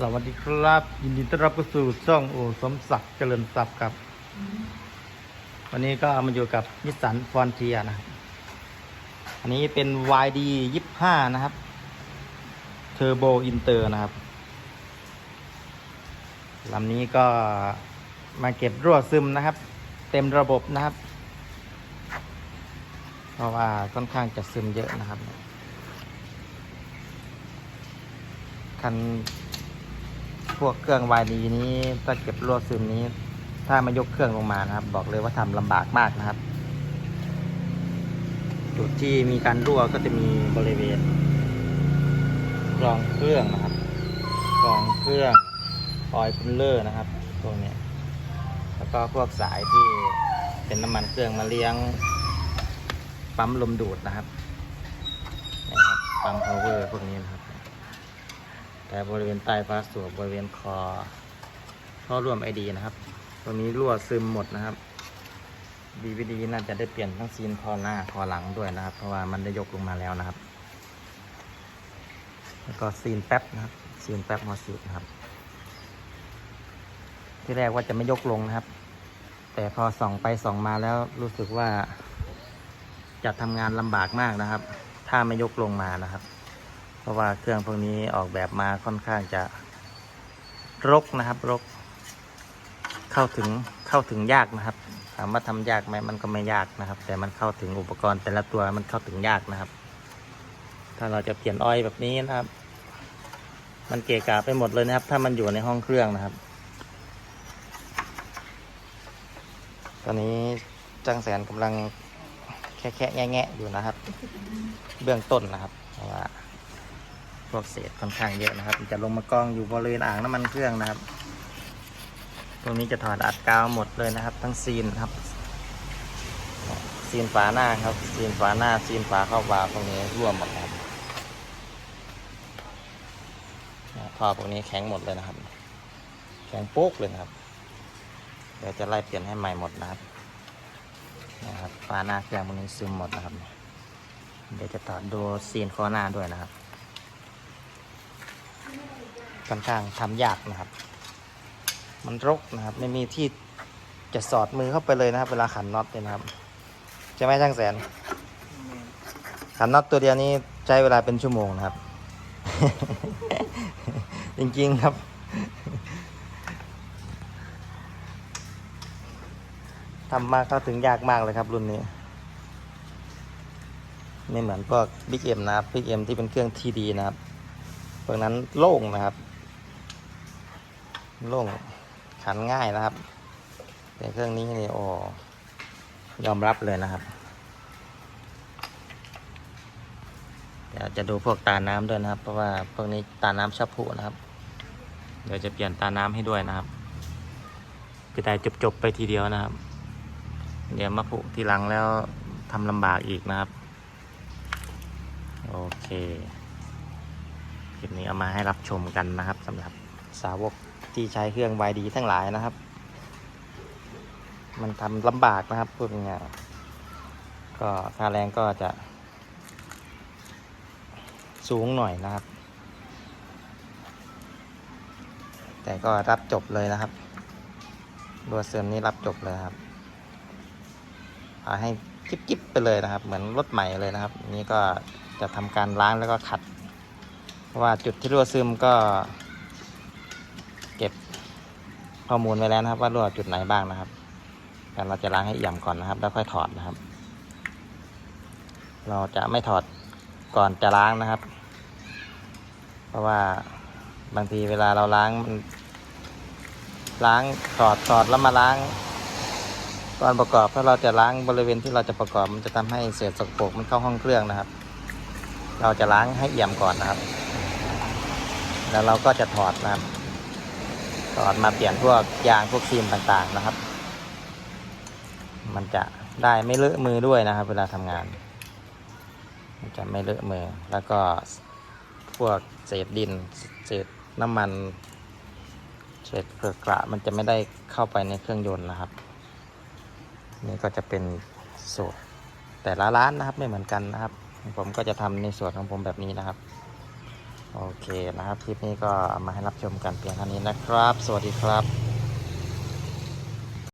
สวัสดีครับ ยินดีต้อนรับเข้าสู่ช่องโอสมศักดิ์เจริญทรัพย์ครับ วันนี้ก็มาอยู่กับนิสสันฟอนเทียนะ อันนี้เป็น YD 25 นะครับ เทอร์โบอินเตอร์นะครับลำนี้ก็มาเก็บรั่วซึมนะครับ เต็มระบบนะครับ เพราะว่าค่อนข้างจะซึมเยอะนะครับคัน วกเครื่องวายดีนี้ถ้าเก็บรั่วซึมนี้ ถ้ามายกเครื่องลงมานะครับ บอกเลยว่าทำลำบากมากนะครับ จุดที่มีการรั่วก็จะมีบริเวณกรองเครื่องนะครับกรองเครื่องออยล์คูลเลอร์นะครับพวกนี้แล้วก็พวกสายที่เป็นน้ำมันเครื่องมาเลี้ยงปั๊มลมดูดนะครับนะครับปั๊มพาวเวอร์พวกนี้นะครับ แต่บริเวณใต้ฟ้าสูบบริเวณคอท่อร่วมไอดีนะครับ ตัวนี้รั่วซึมหมดนะครับดีวดีน่าจะได้เปลี่ยนทั้งซีนคอหน้าคอหลังด้วยนะครับ เพราะว่ามันได้ยกลงมาแล้วนะครับ แล้วก็ซีนแป๊บนะครับซีนแป๊บมอสินะครับ ที่แรกว่าจะไม่ยกลงนะครับ แต่พอส่องไปส่องมาแล้วรู้สึกว่า จะทำงานลำบากมากนะครับ ถ้าไม่ยกลงมานะครับ เพราะว่าเครื่องพวกนี้ออกแบบมาค่อนข้างจะรกนะครับ รก เข้าถึงเข้าถึงยากนะครับ ถามว่าทำยากไหมมันก็ไม่ยากนะครับ แต่มันเข้าถึงอุปกรณ์แต่ละตัวมันเข้าถึงยากนะครับ ถ้าเราจะเปลี่ยนออยแบบนี้นะครับ มันเกะกะไปหมดเลยนะครับ ถ้ามันอยู่ในห้องเครื่องนะครับ ตอนนี้จังแสนกำลังแค่แค่แง่แงะอยู่นะครับ เบื้องต้นนะครับเพราะว่า พวกเศษค่อนข้างเยอะนะครับ จะลงมากองอยู่บริเวณอ่างน้ำมันเครื่องนะครับ ตรงนี้จะถอดอัดกาวหมดเลยนะครับ ทั้งซีนครับ ซีนฝาหน้าครับ ซีนฝาหน้า ซีนฝาเข้าวาตรงนี้ร่วมหมดครับท่อพวกนี้แข็งหมดเลยนะครับ แข็งโป๊กเลยนะครับ เดี๋ยวจะไล่เปลี่ยนให้ใหม่หมดนะครับนะครับฝาหน้าเครื่องพวกนี้ซึมหมดนะครับ เดี๋ยวจะต่อดูซีนคอหน้าด้วยนะครับ ค่อนข้างทำยากนะครับ มันรกนะครับ ไม่มีที่จะสอดมือเข้าไปเลยนะครับ เวลาขันน็อตเนี่ยนะครับใช่ไหมช่างแสน ขันน็อตตัวเดียวนี้ใช้เวลาเป็นชั่วโมงนะครับ จริงๆครับทำมาเข้าถึงยากมากเลยครับรุ่นนี้ไม่เหมือนพวกบิ๊กเอ็มนะครับบิ๊กเอ็มที่เป็นเครื่องทีดีนะครับพวกนั้นโล่งนะครับ โล่งขันง่ายนะครับแต่เครื่องนี้นี่โอ้ยอมรับเลยนะครับ เดี๋ยวจะดูพวกตาน้ำด้วยนะครับ เพราะว่าพวกนี้ตาน้ำชอบผุนะครับ เดี๋ยวจะเปลี่ยนตาน้ำให้ด้วยนะครับจะได้จบๆไปทีเดียวนะครับ เดี๋ยวมาผุทีหลังแล้วทำลำบากอีกนะครับ โอเคคลิปนี้เอามาให้รับชมกันนะครับสำหรับสาวก ที่ใช้เครื่องวายดีทั้งหลายนะครับ มันทำลำบากนะครับพูดง่ายก็ค่าแรงก็จะ สูงหน่อยนะครับ แต่ก็รับจบเลยนะครับดัวเซมนี้รับจบเลยครับเอาให้จิ๊บๆไปเลยนะครับ เหมือนรถใหม่เลยนะครับ นี่ก็จะทำการล้างแล้วก็ขัด เพราะว่าจุดที่รั่วซึมก็ ข้อมูลไว้แล้วนะครับ ว่ารั่วจุดไหนบ้างนะครับแต่เราจะล้างให้เอี่ยมก่อนนะครับ แล้วค่อยถอดนะครับ เราจะไม่ถอดก่อนจะล้างนะครับ เพราะว่าบางทีเวลาเราล้างมันล้างถอดถอดแล้วมาล้างก่อนประกอบถ้าเราจะล้างบริเวณที่เราจะประกอบมันจะทำให้เศษสกปรกมันเข้าห้องเครื่องนะครับ เราจะล้างให้เอี่ยมก่อนนะครับ แล้วเราก็จะถอดนะครับ ถอดมาเปลี่ยนพวกยางพวกซีมต่างๆนะครับ มันจะได้ไม่เลอะมือด้วยนะครับ เวลาทำงาน มันจะไม่เลอะมือ แล้วก็พวกเศษดินเศษน้ำมันเศษเกลือกระมันจะไม่ได้เข้าไปในเครื่องยนต์นะครับ นี่ก็จะเป็นสูตรแต่ละร้านนะครับไม่เหมือนกันนะครับ ผมก็จะทำในส่วนของผมแบบนี้นะครับ โอเคนะครับ คลิปนี้ก็เอามาให้รับชมกันเพียงเท่านี้นะครับ สวัสดีครับ